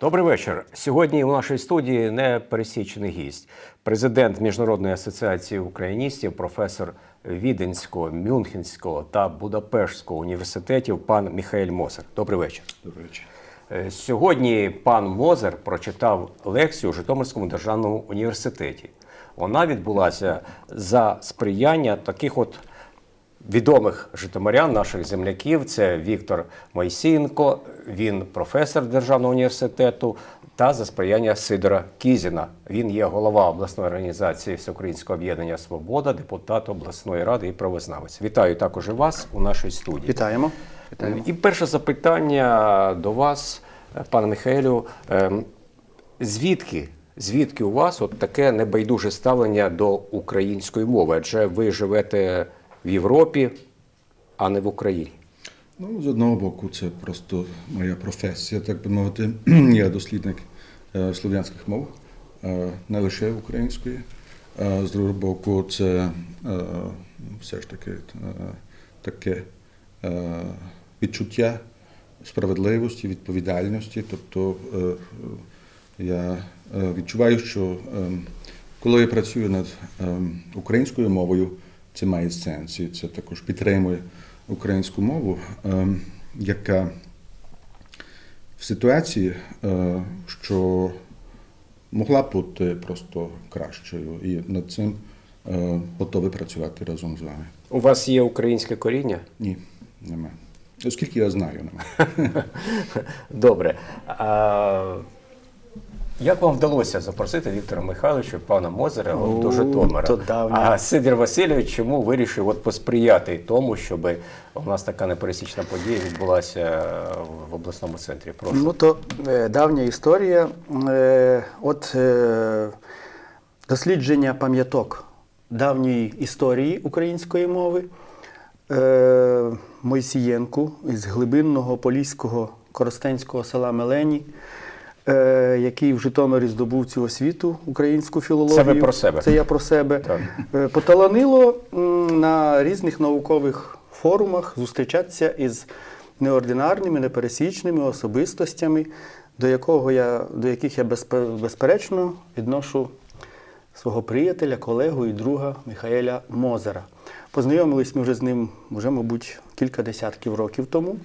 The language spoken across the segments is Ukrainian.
Добрий вечір. Сьогодні у нашій студії непересічений гість, президент Міжнародної асоціації україністів, професор Віденського, Мюнхенського та Будапештського університетів, пан Міхаель Мозер. Добрий вечір. Добрий вечір. Е, Сьогодні пан Мозер прочитав лекцію у Житомирському державному університеті. Вона відбулася за сприяння таких от відомих житомирян, наших земляків. Це Віктор Мойсієнко, він професор Державного університету, та за сприяння Сидора Кізіна. Він є голова обласної організації Всеукраїнського об'єднання Свобода, депутат обласної ради і правознавець. Вітаю також і вас у нашій студії. Вітаємо. Вітаємо. І перше запитання до вас, пане Михайлю. Ем, Звідки, звідки у вас от таке небайдуже ставлення до української мови? Адже ви живете в Європі, а не в Україні. Ну, з одного боку, це просто моя професія, так би мовити. Я дослідник е, слов'янських мов, е, не лише української. А з другого боку, це е, все ж таки е, таке е, відчуття справедливості, відповідальності. Тобто е, е, я е, відчуваю, що е, коли я працюю над е, українською мовою, це має сенс, і це також підтримує українську мову, е, яка в ситуації, е, що могла б бути просто кращою, і над цим е, готовий працювати разом з вами. У вас є українське коріння? Ні, нема. Оскільки я знаю, нема. Добре. Як вам вдалося запросити Віктора Михайловича, пана Мозера от, до Житомира? то. А Сидір Васильович чому вирішив от посприяти тому, щоб у нас така непересічна подія відбулася в обласному центрі? Прошу. Ну то е, давня історія. Е, от е, дослідження пам'яток давньої історії української мови Мойсієнку із глибинного поліського коростенського села Мелені. Е, Який в Житомирі здобув цю освіту українську філологію. Це ви про себе? Це я про себе. Так. Е, Поталанило м, на різних наукових форумах зустрічатися із неординарними, непересічними особистостями, до, якого я, до яких я безпе- безперечно відношу свого приятеля, колегу і друга Михаеля Мозера. Познайомились ми вже з ним, вже, мабуть, кілька десятків років тому.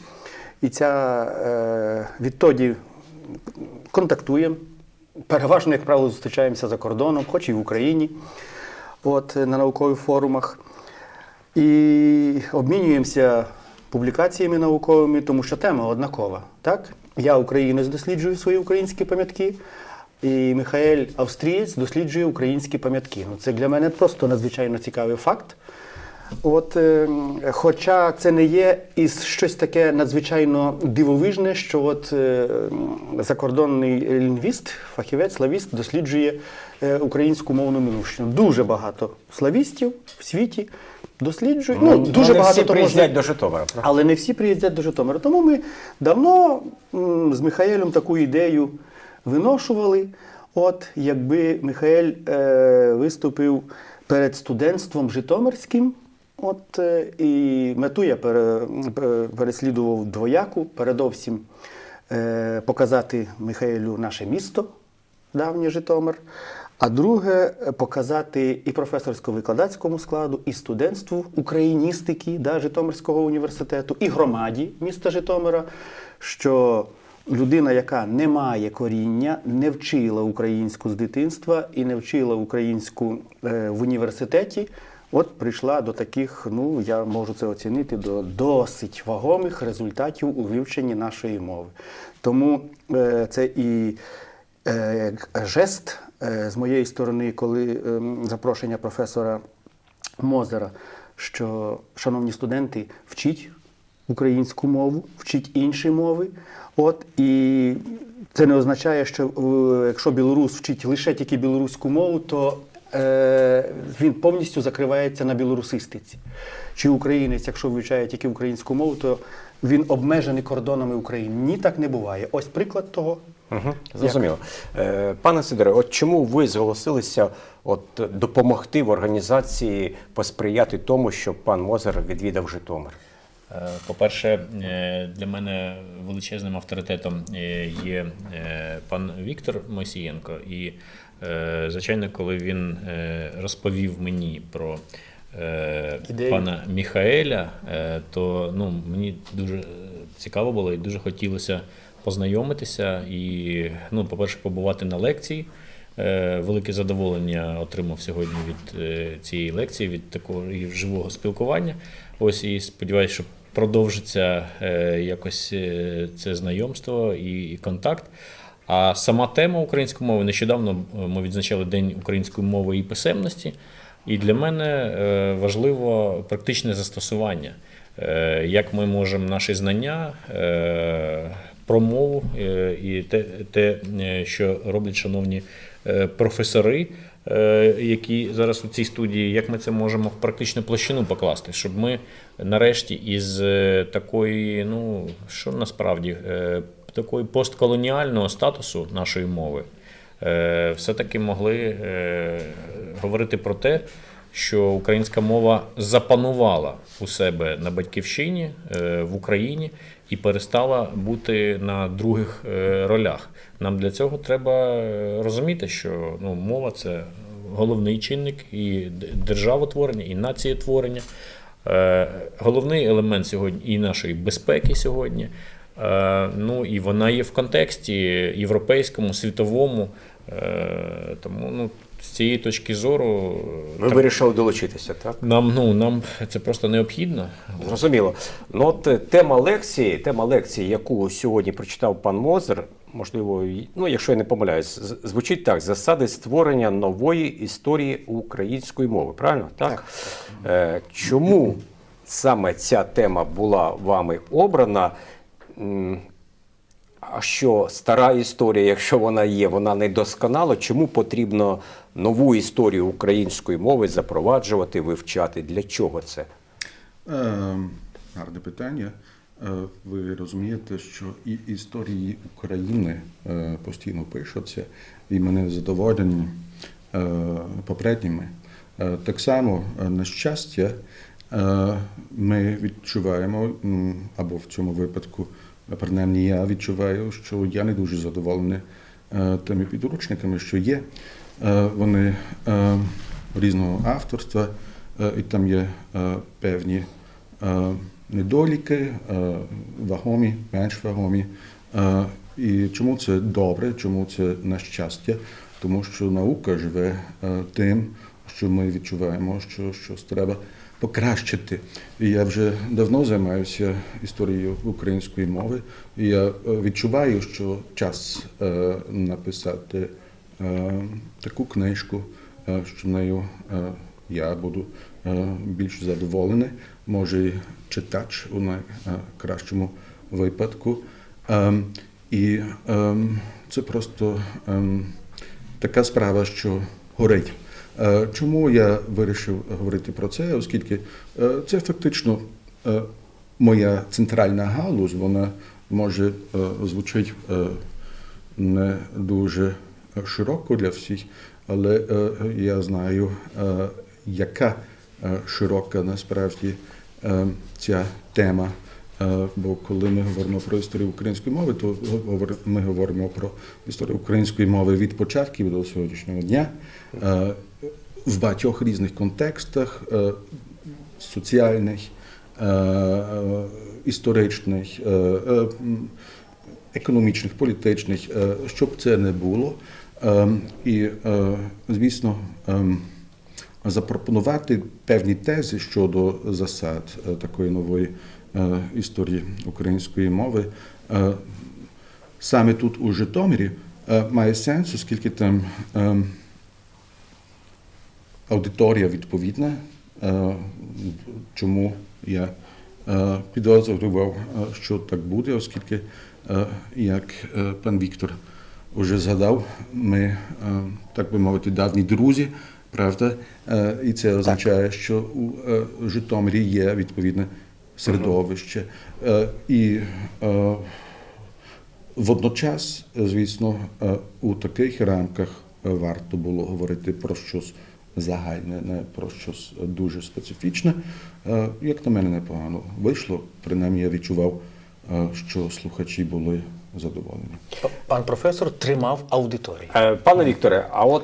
І ця е, відтоді контактуємо. Переважно, як правило, зустрічаємося за кордоном, хоч і в Україні, от, на наукових форумах. І обмінюємося публікаціями науковими, тому що тема однакова. Так? Я, українець, досліджую свої українські пам'ятки, і Михаель Австрієць досліджує українські пам'ятки. Ну, це для мене просто надзвичайно цікавий факт. От, е, хоча це не є і щось таке надзвичайно дивовижне, що от е, закордонний лінгвіст, фахівець, славіст досліджує е, українську мовну минувщину. Дуже багато славістів в світі досліджують. Ну, дуже не багато всі приїздять до Житомира. правда? але не всі приїздять до Житомира. Тому ми давно м, з Михаелем таку ідею виношували. От якби Михаель е, виступив перед студентством Житомирським, от е, і мету я переслідував двояку, передовсім е, показати Михаелю наше місто, давнє Житомир. А друге е, показати і професорсько-викладацькому складу, і студентству україністики да, Житомирського університету, і громаді міста Житомира, що людина, яка не має коріння, не вчила українську з дитинства і не вчила українську в університеті. От прийшла до таких, ну я можу це оцінити, до досить вагомих результатів у вивченні нашої мови. Тому е, це і е, жест е, з моєї сторони, коли ем, запрошення професора Мозера, що, шановні студенти, вчіть українську мову, вчіть інші мови. От, і це не означає, що е, якщо білорус вчить лише тільки білоруську мову, то е, він повністю закривається на білорусистиці. Чи українець, якщо вивчає тільки українську мову, то він обмежений кордонами України. Ні, так не буває. Ось приклад того. Угу, зрозуміло. Е, Пане Сидоре, от чому ви зголосилися от, допомогти в організації посприяти тому, щоб пан Мозер відвідав Житомир? Е, По-перше, е, для мене величезним авторитетом є пан Віктор Мосієнко. І, звичайно, коли він е, розповів мені про е, Ідею. пана Міхаеля, е, то ну, мені дуже цікаво було і дуже хотілося познайомитися і, ну, по-перше, побувати на лекції. Е, Велике задоволення отримав сьогодні від е, цієї лекції, від такого і живого спілкування. Ось і сподіваюся, що продовжиться е, якось е, це знайомство і контакт. А сама тема української мови нещодавно е, ми відзначали День української мови і писемності. І для мене е, важливо практичне застосування, Е, як ми можемо наші знання про мову і те, те, що роблять шановні професори, які зараз у цій студії, як ми це можемо в практичну площину покласти, щоб ми нарешті із такої, ну що насправді, такої постколоніального статусу нашої мови е, все-таки могли е, говорити про те, що українська мова запанувала у себе на батьківщині е, в Україні і перестала бути на других ролях. Нам для цього треба розуміти, що ну, мова це головний чинник і державотворення, і націєтворення. Головний елемент сьогодні і нашої безпеки сьогодні. Е, Ну і вона є в контексті європейському, світовому. Е, Тому ну, з цієї точки зору Ви вирішили долучитися, так? нам, ну, нам це просто необхідно. Зрозуміло. Ну от е, тема лекції, тема лекції, яку сьогодні прочитав пан Мозер, можливо, ну якщо я не помиляюсь, звучить так: засади створення нової історії української мови. Правильно? Так. Е, чому саме ця тема була вами обрана? Що стара історія, якщо вона є, вона не досконала, чому потрібно нову історію української мови запроваджувати, вивчати? Для чого це? Е, гарне питання. Е, ви розумієте, що і історії України е, постійно пишуться, і мене задоволені попередніми. Так само, на щастя, ми відчуваємо, або в цьому випадку, принаймні я відчуваю, що я не дуже задоволений е, тими підручниками, що є. Е, Вони е, різного авторства, і там є певні недоліки, вагомі, менш вагомі. І чому це добре, чому це на щастя? Тому що наука живе тим, що ми відчуваємо, що щось треба покращити. Я вже давно займаюся історією української мови, я е, відчуваю, що час е, написати е, таку книжку, що нею я буду більш задоволений, може і читач у найкращому випадку. Ем, І ем, це просто ем, така справа, що горить. Е, Чому я вирішив говорити про це? Оскільки е, це фактично е, моя центральна галузь, вона може звучить не дуже широко для всіх, але я знаю, яка широка насправді ця тема. Бо коли ми говоримо про історію української мови, то ми говоримо про історію української мови від початків до сьогоднішнього дня в багатьох різних контекстах е, соціальних, е, е, історичних, економічних, політичних, щоб це не було. І, звісно, запропонувати певні тези щодо засад такої нової історії української мови. Саме тут у Житомирі має сенс, оскільки там аудиторія відповідна, е, чому я е, підозрював, е, що так буде, оскільки, як пан Віктор вже згадав, ми, так би мовити, давні друзі, правда? І це означає, що у Житомирі є відповідне середовище. І Водночас, звісно, у таких рамках варто було говорити про щось загальне, не про щось дуже специфічне. Е, Як на мене непогано вийшло, принаймні я відчував, е, що слухачі були задоволені. Пан професор тримав аудиторію. Е, Пане Вікторе, а от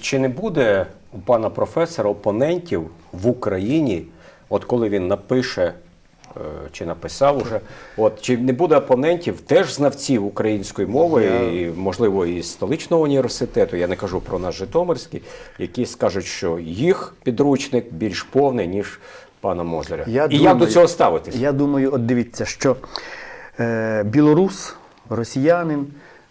чи не буде у пана професора опонентів в Україні, от коли він напише чи написав уже, от чи не буде опонентів теж знавців української мови, і, можливо, і столичного університету, я не кажу про наш Житомирський, які скажуть, що їх підручник більш повний, ніж пана Мозеря. Я і як до цього ставитись? Я думаю, от дивіться, що е, білорус, росіянин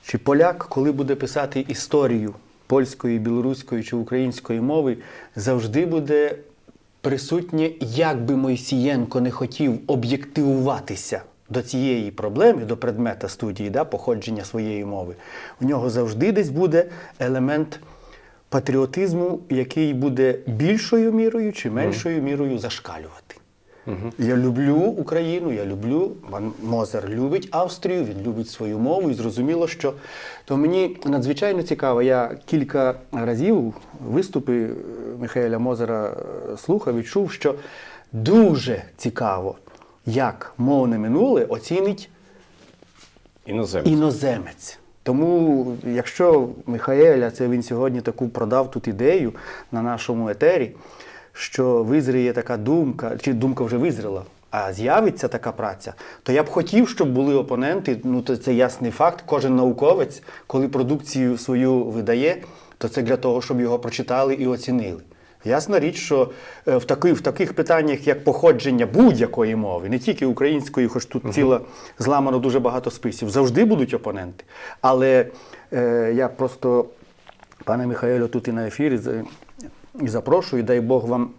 чи поляк, коли буде писати історію польської, білоруської чи української мови, завжди буде присутнє, як би Мойсієнко не хотів об'єктивуватися до цієї проблеми, до предмета студії, да, походження своєї мови. У нього завжди десь буде елемент патріотизму, який буде більшою мірою чи меншою мірою зашкалювати. Я люблю Україну, я люблю. Пан Мозер любить Австрію, він любить свою мову. І зрозуміло, що то мені надзвичайно цікаво. Я кілька разів виступи е, Михайля Мозера е, слухав і чув, що дуже цікаво, як мовне минуле оцінить Іноземці. іноземець. Тому, якщо Михаеля, це він сьогодні таку продав тут ідею на нашому етері, що визріє така думка, чи думка вже визріла, а з'явиться така праця, то я б хотів, щоб були опоненти. Ну, то це ясний факт. Кожен науковець, коли продукцію свою видає, то це для того, щоб його прочитали і оцінили. Ясна річ, що е, в, таки, в таких питаннях, як походження будь-якої мови, не тільки української, хоч тут ціла зламано дуже багато списів, завжди будуть опоненти. Але е, я просто, пане Михайло, тут і на ефірі і запрошую, дай Бог вам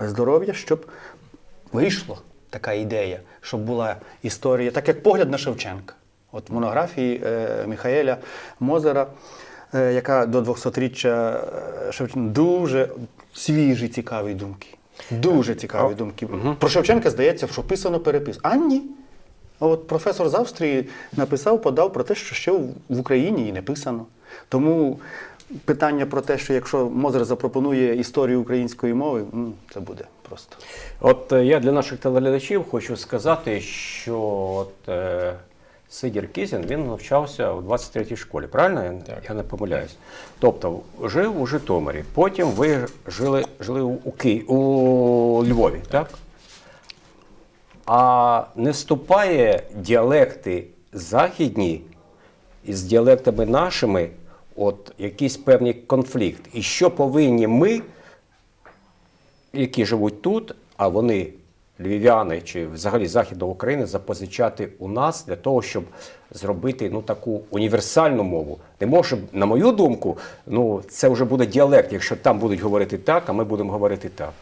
здоров'я, щоб вийшла така ідея, щоб була історія, так як погляд на Шевченка. От в монографії е, Михаеля Мозера, е, яка до 200-річчя е, Шевченка, дуже свіжі, цікаві думки. Дуже цікаві думки. Про Шевченка здається, що писано перепис. А ні. А От професор з Австрії написав, подав про те, що ще в Україні і не писано. Тому питання про те, що якщо Мозер запропонує історію української мови, це буде просто. От е, я для наших телеглядачів хочу сказати, що от, е, Сидір Кізін він навчався у 23-й школі, правильно? Я, Так. я не помиляюсь. Тобто жив у Житомирі, потім ви жили, жили у, у, Ки... у Львові, так? А не вступає діалекти західні із діалектами нашими, от якийсь певний конфлікт. І що повинні ми, які живуть тут, а вони львів'яни чи взагалі Західної України, запозичати у нас для того, щоб зробити ну, таку універсальну мову. Не може, на мою думку, ну, це вже буде діалект, якщо там будуть говорити так, а ми будемо говорити так.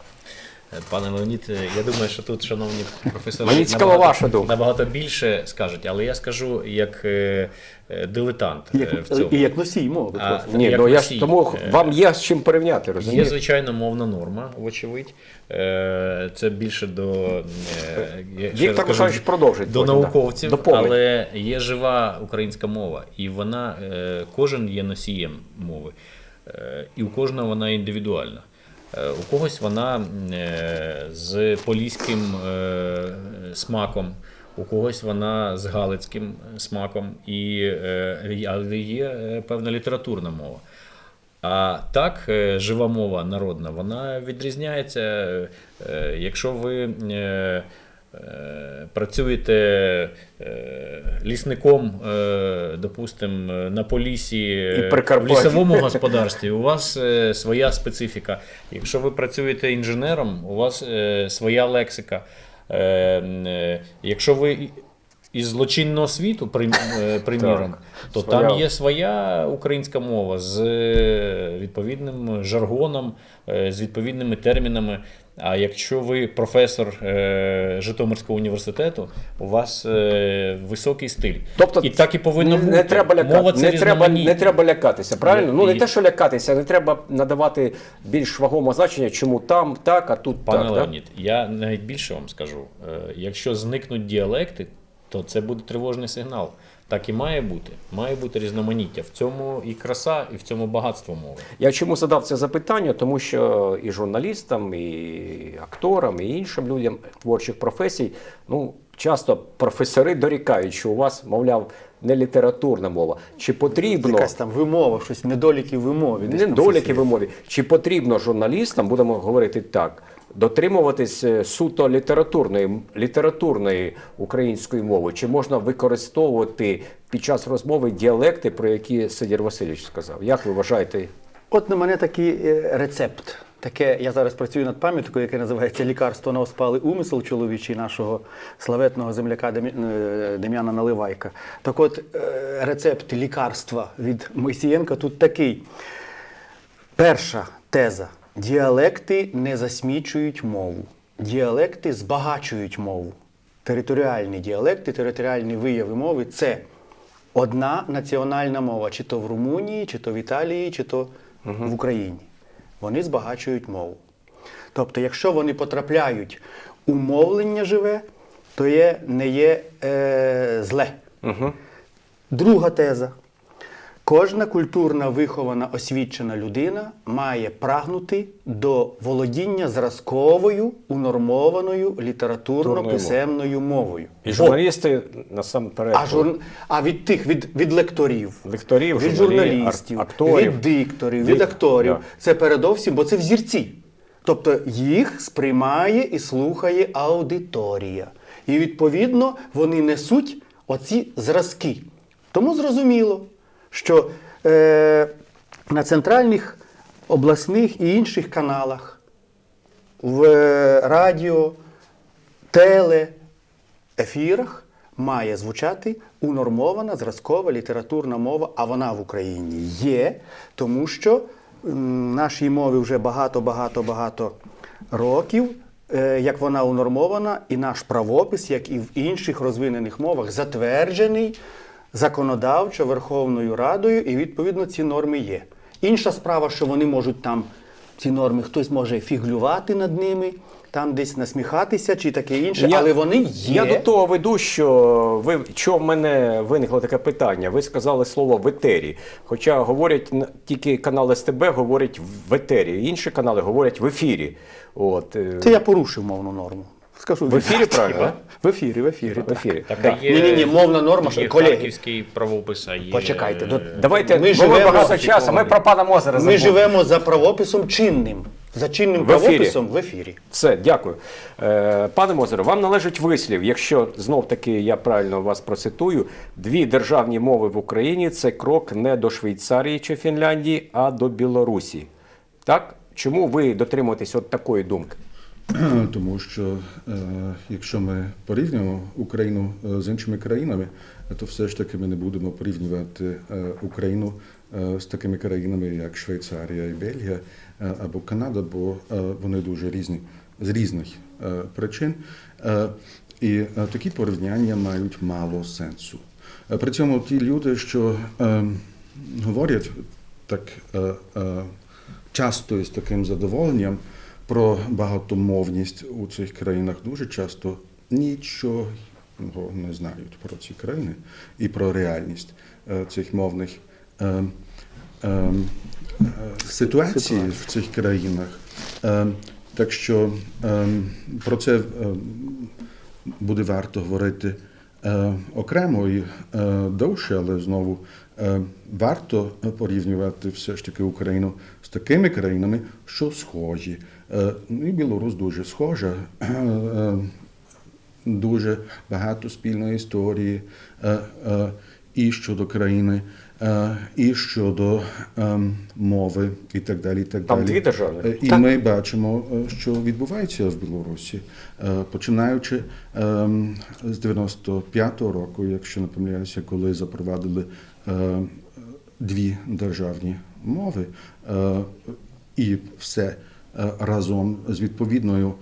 Пане Леонід, е, я думаю, що тут, шановні професори, Мені цікава набагато- ваша думка. набагато більше скажуть, але я скажу як е, е, дилетант е, Як, в цьому. і як носій мови. А, просто. Ні, як ну я носій, ж тому е, вам є з чим порівняти, Є, розумієте? звичайно, мовна норма, вочевидь. Е, Це більше до, е, я ще Віктор кажу, Михайлович продовжить до потім, науковців, Доповнить. але є жива українська мова, і вона е, кожен є носієм мови. Е, І у кожного вона індивідуальна. Е, У когось вона е, з поліським е, смаком, у когось вона з галицьким смаком, і, але є певна літературна мова. А так, жива мова народна, вона відрізняється. Якщо ви працюєте е, лісником, е, допустимо, на полісі І е, в лісовому господарстві, у вас е, своя специфіка. Якщо ви працюєте інженером, у вас е, своя лексика. Е, е, Якщо ви із злочинного світу, е, приміром, то там є своя українська мова з е, відповідним жаргоном, е, з відповідними термінами. А якщо ви професор е, Житомирського університету, у вас е, високий стиль. Тобто і так і повинно не, бути. не треба лякати, Мова це не, треба, не треба лякатися, правильно? Є- Ну не і- те, що лякатися, не треба надавати більш вагоме значення, чому там так, а тут Пане так. Леонід, я навіть більше вам скажу: якщо зникнуть діалекти, то це буде тривожний сигнал. Так і має бути. Має бути різноманіття. В цьому і краса, і в цьому багатство мови. Я чому задав це запитання? Тому що і журналістам, і акторам, і іншим людям творчих професій, ну часто професори дорікають, що у вас, мовляв, не літературна мова. Чи потрібно Якась там вимова, щось недоліки в вимові. недоліки в вимові? Чи потрібно журналістам, будемо говорити так, дотримуватись е, суто літературної літературної української мови? Чи можна використовувати під час розмови діалекти, про які Сидір Васильович сказав? Як ви вважаєте? От на мене такий е, рецепт. Таке, я зараз працюю над пам'яткою, яке називається Лікарство на оспалий умисел чоловічий нашого славетного земляка е, Дем'яна Наливайка. Так от, рецепт лікарства від Мойсієнка тут такий. Перша теза. Діалекти не засмічують мову. Діалекти збагачують мову. Територіальні діалекти, територіальні вияви мови це одна національна мова, чи то в Румунії, чи то в Італії, чи то в Україні. Вони збагачують мову. Тобто, якщо вони потрапляють у мовлення живе, то є, не є е, зле. Друга теза. Кожна культурна вихована освічена людина має прагнути до володіння зразковою, унормованою літературно-писемною мовою. І журналісти насамперед. а, жур... а від тих, від, від лекторів, Лекторів, від журналістів, журналістів, акторів. від дикторів, Дик- від акторів. да. Це передовсім, бо це взірці. Тобто їх сприймає і слухає аудиторія. І відповідно вони несуть оці зразки. Тому зрозуміло, що е, на центральних обласних і інших каналах, в е, радіо, теле, ефірах має звучати унормована зразкова літературна мова, а вона в Україні є, тому що нашій мові вже багато-багато-багато років, е, як вона унормована, і наш правопис, як і в інших розвинених мовах, затверджений законодавчо Верховною Радою, і відповідно ці норми є. Інша справа, що вони можуть там ці норми, хтось може фіглювати над ними, там десь насміхатися чи таке інше, але вони є. Я до того веду, що ви що в мене виникло таке питання. Ви сказали слово в етері. Хоча говорять тільки канал СТБ говорять в етері, інші канали говорять в ефірі. От е, Це я порушив мовну норму. Скажу В ефірі, правильно, В ефірі, в ефірі. в ефірі. Так, Да. а є, Ні-ні-ні, мовна норма, що- є колеги. харківський правопис, а є... Почекайте, до- Давайте Ми ми живемо- багато часу. Ми про пана Мозера Ми забули. живемо за правописом чинним. За чинним В ефірі. правописом в ефірі. Все, дякую. Е, пане Мозеро, вам належить вислів, якщо знов таки я правильно вас процитую, дві державні мови в Україні це крок не до Швейцарії чи Фінляндії, а до Білорусі. Так? Чому ви дотримуєтесь от такої думки? Тому що е, якщо ми порівнюємо Україну е, з іншими країнами, то все ж таки ми не будемо порівнювати е, Україну з такими країнами, як Швейцарія і Бельгія або Канада, бо вони дуже різні з різних причин. І такі порівняння мають мало сенсу. При цьому ті люди, що говорять так часто і з таким задоволенням про багатомовність у цих країнах, дуже часто нічого не знають про ці країни і про реальність е, цих мовних е, е, ситуацій в цих країнах. Так що про це буде варто говорити окремо і довше, але знову варто порівнювати все ж таки Україну з такими країнами, що схожі. Е, ну, і Білорусь дуже схожа. Е, дуже багато спільної історії е, е, і щодо країни, е, і щодо е, мови, і так далі. І так Там далі. дві держави? Е, І Так. ми бачимо, е, що відбувається в Білорусі, Е, починаючи ем, з 95-го року, якщо не помиляюся, коли запровадили е, дві державні мови, е, і все е, разом з відповідною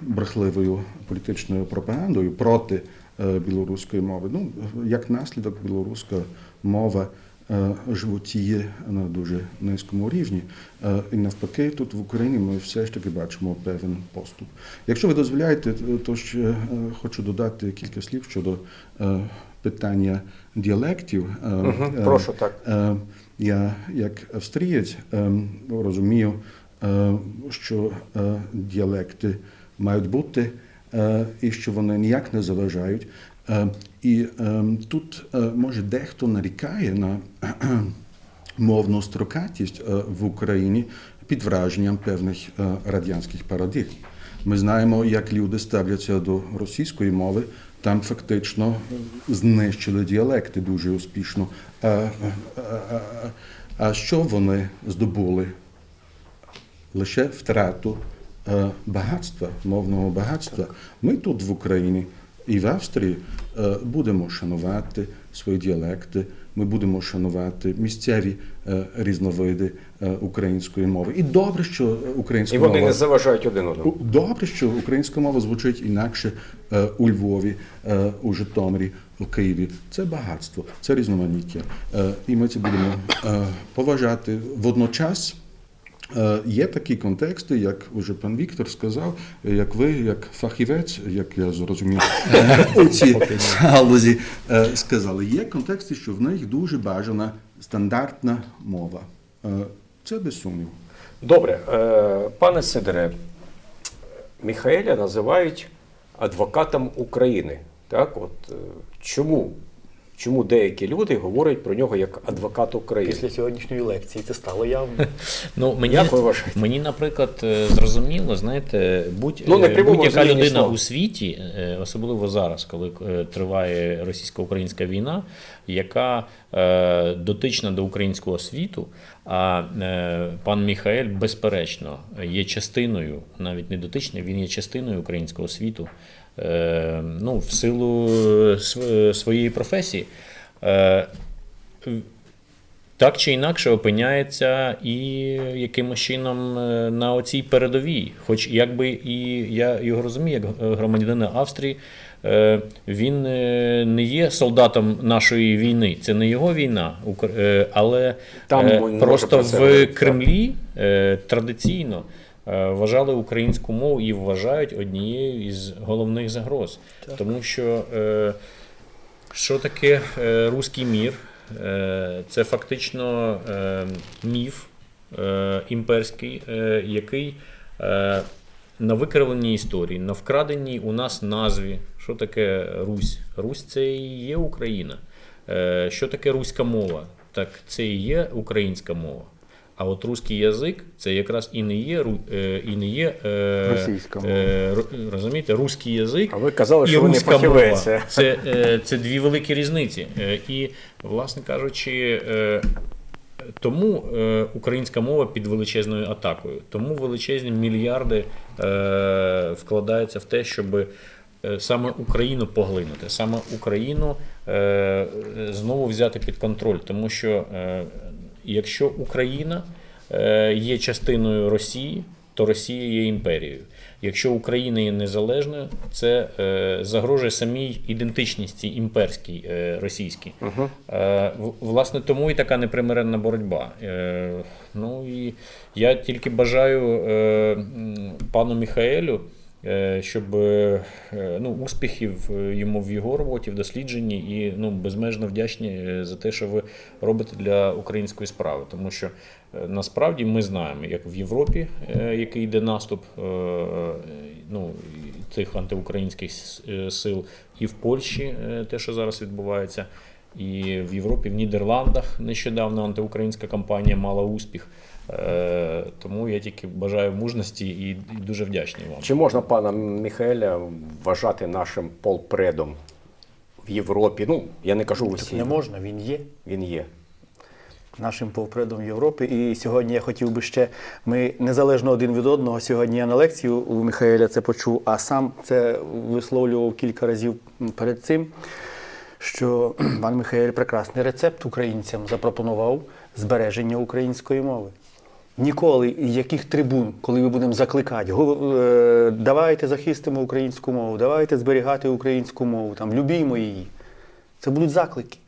брехливою політичною пропагандою проти е, білоруської мови. Ну, як наслідок, білоруська мова е, животіє на дуже низькому рівні. Е, І навпаки, тут в Україні ми все ж таки бачимо певний поступ. Якщо ви дозволяєте, то ще е, хочу додати кілька слів щодо е, питання діалектів. Е, прошу, так. Е, Я як австрієць розумію, що діалекти мають бути і що вони ніяк не заважають. І тут може дехто нарікає на мовну строкатість в Україні під враженням певних радянських парадигм. Ми знаємо, як люди ставляться до російської мови. Там фактично знищили діалекти дуже успішно. А, а, а, а що вони здобули? Лише втрату е, багатства, мовного багатства. Ми тут в Україні і в Австрії е, будемо шанувати свої діалекти, ми будемо шанувати місцеві е, різновиди української мови. І добре, що українська І вони мова не заважають один одному. Добре, що українська мова звучить інакше е, у Львові, е, у Житомирі, у Києві. Це багатство, це різноманіття. Е, і ми це будемо е, поважати. Водночас е, є такі контексти, як уже пан Віктор сказав, е, як ви, як фахівець, як я зрозумів, е, у цій галузі е, сказали, є контексти, що в них дуже бажана стандартна мова. Це без сумніву. Добре, е, пане Сидоре, Міхаеля називають адвокатом України. Так, от е, чому? Чому деякі люди говорять про нього як адвокат України? Після сьогоднішньої лекції це стало явно. Ну, мені, Як ви вважаєте? мені, наприклад, е, зрозуміло, знаєте, будь, Ну, е, будь-яка людина слова. у світі, е, особливо зараз, коли триває російсько-українська війна, яка е, дотична до українського світу, а е, пан Міхаель, безперечно, є частиною, навіть не дотичний, він є частиною українського світу. Е, ну, в силу е, своєї професії. Е, так чи інакше опиняється і якимось чином е, на оцій передовій. Хоч якби і я його розумію, як громадянина Австрії, е, він е, не є солдатом нашої війни. Це не його війна, е, але Там е, просто в. Кремлі е, традиційно е, вважали українську мову і вважають однією із головних загроз. Тому що е, що таке е, руський мір? Е, це фактично е, міф е, імперський, е, який е, на викривленій історії, на вкраденій у нас назві. Що таке Русь? Русь це і є Україна. Е, що таке руська мова? Так це і є українська мова. А от руський язик це якраз і не є ру- е, і не є е, е, розумієте, руський язик А ви казали, і що ви не руська мова. Це, е, це дві великі різниці. І, власне кажучи, тому українська мова під величезною атакою. Тому величезні мільярди вкладаються в те, щоб саме Україну поглинути, саме Україну знову взяти під контроль. Тому що якщо Україна е, є частиною Росії, то Росія є імперією. Якщо Україна є незалежною, це е, загрожує самій ідентичності імперській е, російській. Е, власне, тому і така непримиренна боротьба. Ну і я тільки бажаю пану Міхаелю. Е, Щоб е, ну, успіхів е, йому в його роботі, в дослідженні, і ну, безмежно вдячні е, за те, що ви робите для української справи. Тому що е, насправді ми знаємо, як в Європі, е, який йде наступ е, е, ну, цих антиукраїнських е, сил, і в Польщі е, те, що зараз відбувається, і в Європі, в Нідерландах нещодавно антиукраїнська кампанія мала успіх. Е, Тому я тільки бажаю мужності і дуже вдячний вам. Чи можна пана Міхаеля вважати нашим полпредом в Європі? Ну, я не кажу в Росії. не можна, він є. Він є. нашим повпредом Європи. І сьогодні я хотів би ще, ми незалежно один від одного, сьогодні я на лекцію у Михайля це почув, а сам це висловлював кілька разів перед цим, що пан Михайль прекрасний рецепт українцям запропонував збереження української мови. Ніколи яких трибун, коли ми будемо закликати, е, давайте захистимо українську мову, давайте зберігати українську мову, там, любімо її. Це будуть заклики.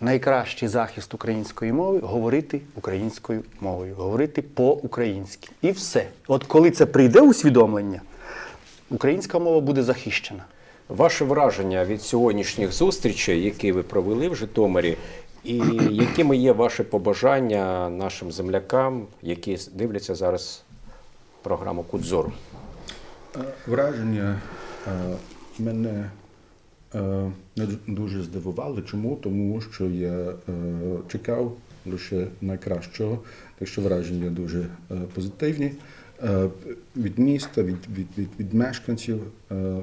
Найкращий захист української мови говорити українською мовою, говорити по-українськи. І все. От коли це прийде усвідомлення, українська мова буде захищена. ваше враження від сьогоднішніх зустрічей, які ви провели в Житомирі, і якими є ваші побажання нашим землякам, які дивляться зараз програму Кудзору? Е, Враження е, мене е, не дуже здивували. Чому? Тому що я чекав лише найкращого, так що враження дуже позитивні. Від міста, від, від, від, від мешканців,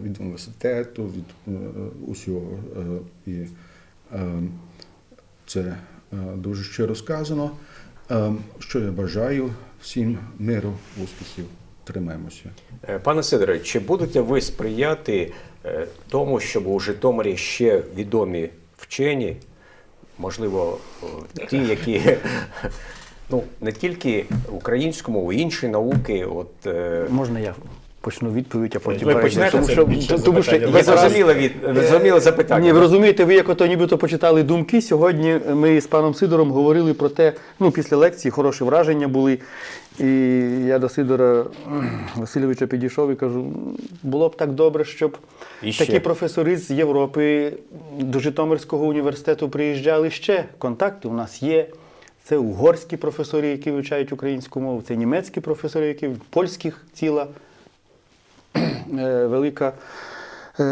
від університету, від усього. І це е, дуже щиро сказано. Е, Що я бажаю всім миру, успіхів. Тримаємося. Е, Пане Сидоре, чи будете ви сприяти е, тому, щоб у Житомирі ще відомі вчені, можливо, ті, які ну, не тільки українську мову, інші науки, от Можна я почну відповідь, а потім Ви перейду? почнете? тому Це що, більше тому що запитання. ви я зараз- зрозуміли від ви зрозуміли запитання. Ні, ви розумієте, ви як ото нібито почитали думки. Сьогодні ми з паном Сидором говорили про те, ну після лекції хороші враження були. І я до Сидора Васильовича підійшов і кажу: було б так добре, щоб І ще. такі професори з Європи до Житомирського університету приїжджали ще. Контакти у нас є. Це угорські професори, які вивчають українську мову, це німецькі професори, які польських ціла е, велика е,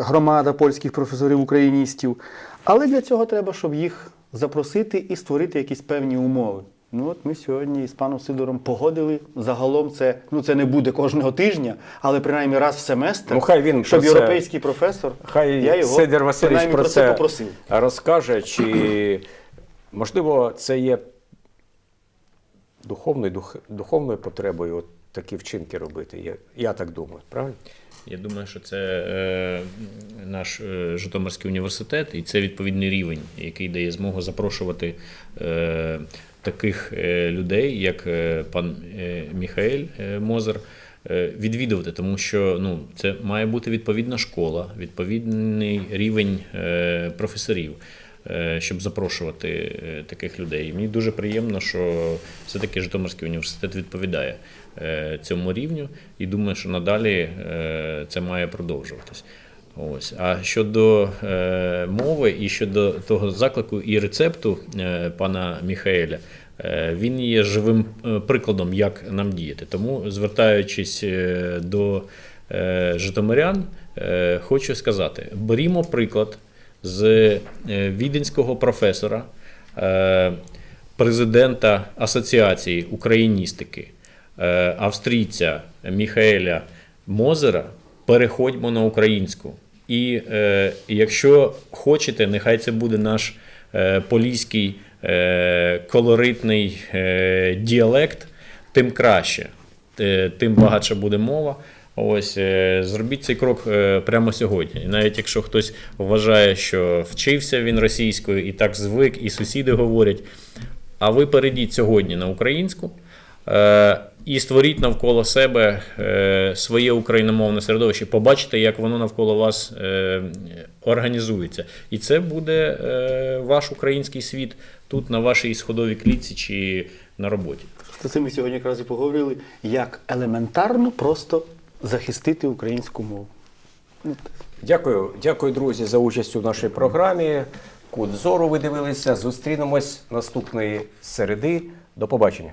громада польських професорів-україністів. Але для цього треба, щоб їх запросити і створити якісь певні умови. Ну от ми сьогодні з паном Сидором погодили. Загалом це, ну, це не буде кожного тижня, але принаймні раз в семестр, Ну, хай він щоб про це- європейський професор, Хай я його Сидор Васильович принаймні про це попросив. розкаже, чи можливо це є духовною, дух, духовною потребою от такі вчинки робити. Я, я так думаю, правильно? Я думаю, що це е, наш е, Житомирський університет, і це відповідний рівень, який дає змогу запрошувати е, таких е, людей, як е, пан е, Міхаель е, Мозер, е, відвідувати, тому що ну, це має бути відповідна школа, відповідний рівень е, професорів. Е, Щоб запрошувати е, таких людей. І Мені дуже приємно, що все-таки Житомирський університет відповідає е, цьому рівню, і думаю, що надалі це має продовжуватись. Ось. А щодо мови і щодо того заклику і рецепту пана Міхаеля, він є живим прикладом, як нам діяти. Тому, звертаючись до житомирян, хочу сказати: берімо приклад з е, віденського професора, е, президента Асоціації україністики, е, австрійця Міхаеля Мозера, переходьмо на українську. І е, якщо хочете, нехай це буде наш е, поліський е, колоритний е, діалект, тим краще, е, тим багатша буде мова. Ось е, зробіть цей крок е, прямо сьогодні. Навіть якщо хтось вважає, що вчився він російською і так звик, і сусіди говорять. А ви перейдіть сьогодні на українську е, і створіть навколо себе своє україномовне середовище. Побачите, як воно навколо вас організується. І це буде ваш український світ тут, на вашій сходовій клітці чи на роботі. Про це ми сьогодні якраз і поговорили, як елементарно просто захистити українську мову. Ну, Дякую, дякую, друзі, за участь у нашій програмі. Кут зору ви дивилися. Зустрінемось наступної середи. До побачення.